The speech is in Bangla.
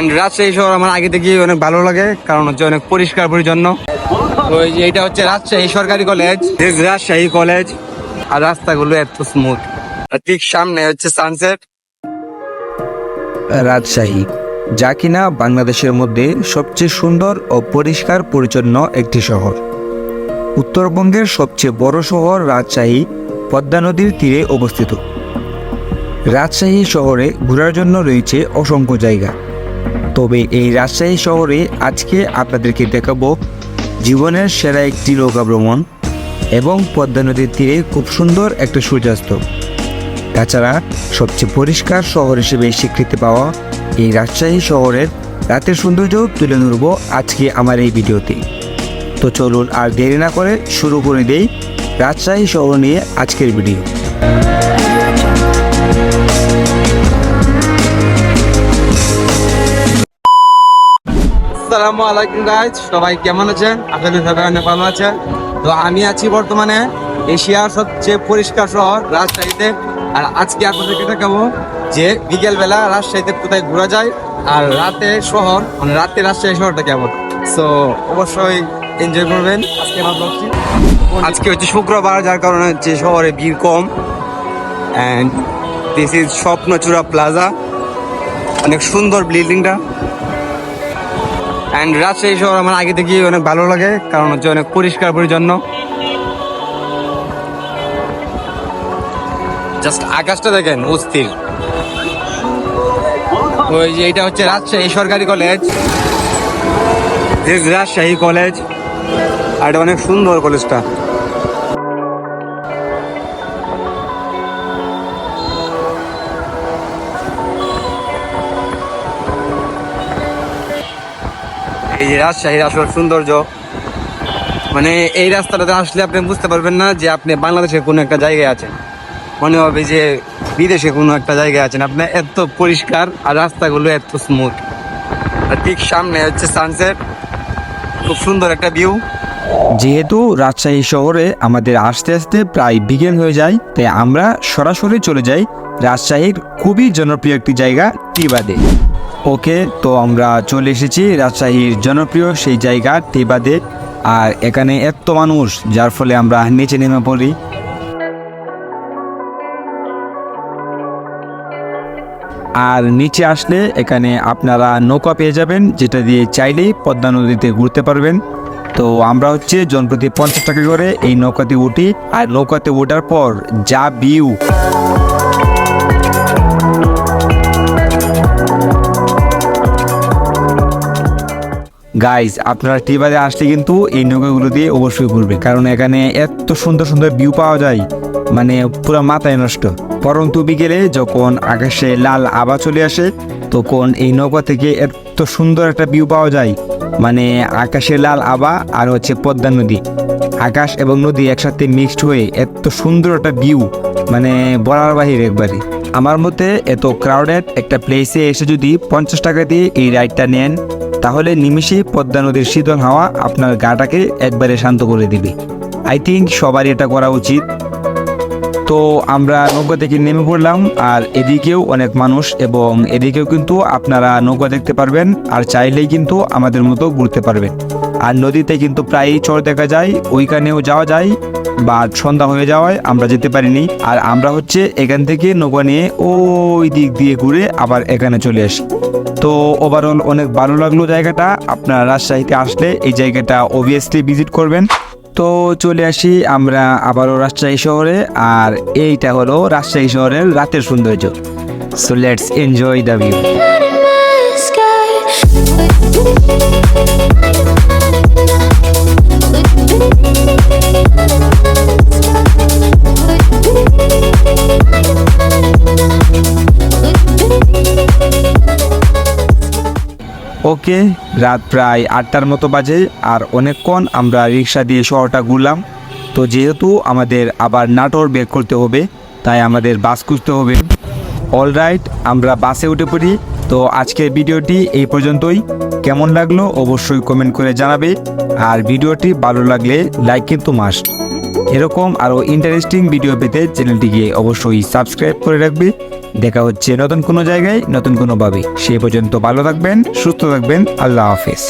অ্যান্ড রাজশাহী শহর আমার আগে থেকে অনেক ভালো লাগে, কারণ হচ্ছে অনেক পরিষ্কার পরিচ্ছন্ন। এই যে এটা হচ্ছে রাজশাহী সরকারি কলেজ রাজশাহী কলেজ আর রাস্তাগুলো এত স্মুথ ঠিক সামনে হচ্ছে সানসেট রাজশাহী, যা কিনা বাংলাদেশের মধ্যে সবচেয়ে সুন্দর ও পরিষ্কার পরিচ্ছন্ন একটি শহর। উত্তরবঙ্গের সবচেয়ে বড় শহর রাজশাহী, পদ্মা নদীর তীরে অবস্থিত। রাজশাহী শহরে ঘোরার জন্য রয়েছে অসংখ্য জায়গা। তবে এই রাজশাহী শহরে আজকে আপনাদেরকে দেখাবো জীবনের সেরা একটি নৌকা ভ্রমণ এবং পদ্মা নদীর তীরে খুব সুন্দর একটা সূর্যাস্ত। তাছাড়া সবচেয়ে পরিষ্কার শহর হিসেবে স্বীকৃতি পাওয়া এই রাজশাহী শহরের রাতের সৌন্দর্য তুলে ধরব আজকে আমার এই ভিডিওতে। তো চলুন আর দেরি না করে শুরু করে দেই রাজশাহী শহর নিয়ে আজকের ভিডিও। আসসালামু আলাইকুম গাইজ সবাই কেমন আছেন? আপনাদের সবাই অনেক ভালো আছেন। তো আমি আছি বর্তমানে এশিয়ার সবচেয়ে পরিষ্কার শহর রাজশাহীতে। আর আজকে আপনাদেরকে দেখাবো যে বিকেল বেলা রাজশাহীতে কোথায় ঘোরা যায় আর রাতে শহর মানে রাতে রাজশাহী শহরটা কেমন। সো অবশ্যই এনজয় করবেন। আজকে আমার আজকে হচ্ছে শুক্রবার, যার কারণে হচ্ছে শহরে ভিড় কম। And this is Swapnachura plaza অনেক সুন্দর বিল্ডিংটা অ্যান্ড রাজশাহী শহর আমার আগে থেকেই অনেক ভালো লাগে, কারণ হচ্ছে অনেক পরিষ্কার পরিচ্ছন্ন। জাস্ট আকাশটা দেখেন, অস্থির। ওই যে এটা হচ্ছে রাজশাহী সরকারি কলেজ। রাজশাহী কলেজ। আর এটা অনেক সুন্দর কলেজটা। এই যে রাজশাহীর আসল সৌন্দর্য মানে এই রাস্তাটাতে আসলে আপনি বুঝতে পারবেন না যে আপনি বাংলাদেশে কোনো একটা জায়গায় আছেন। মনে হবে যে বিদেশে কোনো একটা জায়গায় আছেন। আপনি এত পরিষ্কার আর রাস্তাগুলো এত স্মুথ আর ঠিক সামনে হচ্ছে সানসেট খুব সুন্দর একটা ভিউ যেহেতু রাজশাহী শহরে আমাদের আস্তে আস্তে প্রায় বিকেল হয়ে যায়, তাই আমরা সরাসরি চলে যাই রাজশাহীর খুবই জনপ্রিয় একটি জায়গা, টিবাদে। ওকে, তো আমরা চলে এসেছি রাজশাহীর জনপ্রিয় সেই জায়গা, টিবাদে। আর এখানে এত মানুষ, যার ফলে আমরা নিচে নেমে পড়ি। আর নিচে আসলে এখানে আপনারা নৌকা পেয়ে যাবেন, যেটা দিয়ে চাইলেই পদ্মা নদীতে ঘুরতে পারবেন। তো আমরা হচ্ছে জনপ্রতি পঞ্চাশ টাকা করে এই নৌকাতে উঠি, আর নৌকাতে ওঠার পর যা ভিউ গাইজ আপনারা টিবারে আসলে কিন্তু এই নৌকাগুলো দিয়ে অবশ্যই ঘুরবে, কারণ এখানে এত সুন্দর সুন্দর ভিউ পাওয়া যায় মানে পুরো মাথায় নষ্ট। পরন্তু বিকেলে যখন আকাশে লাল আবা চলে আসে, তখন এই নৌকা থেকে এত সুন্দর একটা ভিউ পাওয়া যায়। মানে আকাশে লাল আবা আর হচ্ছে পদ্মা নদী। আকাশ এবং নদী একসাথে মিক্সড হয়ে এত সুন্দর একটা ভিউ মানে বলার বাহির একবারে আমার মতে এত ক্রাউডেড একটা প্লেসে এসে যদি পঞ্চাশ টাকা দিয়ে এই রাইডটা নেন, তাহলে নিমিষেই পদ্মা নদীর শীতল হাওয়া আপনার গাটাকে একবারে শান্ত করে দিবে। আই থিঙ্ক সবারই এটা করা উচিত। তো আমরা নৌকা থেকে নেমে পড়লাম, আর এদিকেও অনেক মানুষ এবং এদিকেও কিন্তু আপনারা নৌকা দেখতে পারবেন, আর চাইলেই কিন্তু আমাদের মতো ঘুরতে পারবেন। আর নদীতে কিন্তু প্রায়ই চর দেখা যায়, ওইখানেও যাওয়া যায় বা সন্ধ্যা হয়ে যাওয়ায় আমরা যেতে পারিনি। আর আমরা হচ্ছে এখান থেকে নৌকা নিয়ে ওই দিক দিয়ে ঘুরে আবার এখানে চলে আসি তো ওভারঅল অনেক ভালো লাগল জায়গাটা, আপনারা রাজশাহীতে আসলে এই জায়গাটা অবভিয়াসলি ভিজিট করবেন। তো চলে আসি আমরা আবারও রাজশাহী শহরে, আর এইটা হলো রাজশাহী শহরের রাতের সৌন্দর্য। So let's enjoy the view okay, রাত প্রায় আটটার মতো বাজে আর অনেকক্ষণ আমরা রিক্সা দিয়ে শহরটা ঘুরলাম। তো যেহেতু আমাদের আবার নাটোর বের করতে হবে, তাই আমাদের বাস খুঁজতে হবে। অলরাইট আমরা বাসে উঠে পড়ি। তো আজকের ভিডিওটি এই পর্যন্তই। কেমন লাগল অবশ্যই কমেন্ট করে জানাবে। আর ভিডিওটি ভালো লাগলে লাইক কিন্তু মাস্ট এরকম আরও ইন্টারেস্টিং ভিডিও পেতে চ্যানেলটিকে অবশ্যই সাবস্ক্রাইব করে রাখবে। দেখা হচ্ছে নতুন কোনো জায়গায়, নতুন কোনোভাবে সে পর্যন্ত ভালো থাকবেন, সুস্থ থাকবেন, আল্লাহ হাফিজ।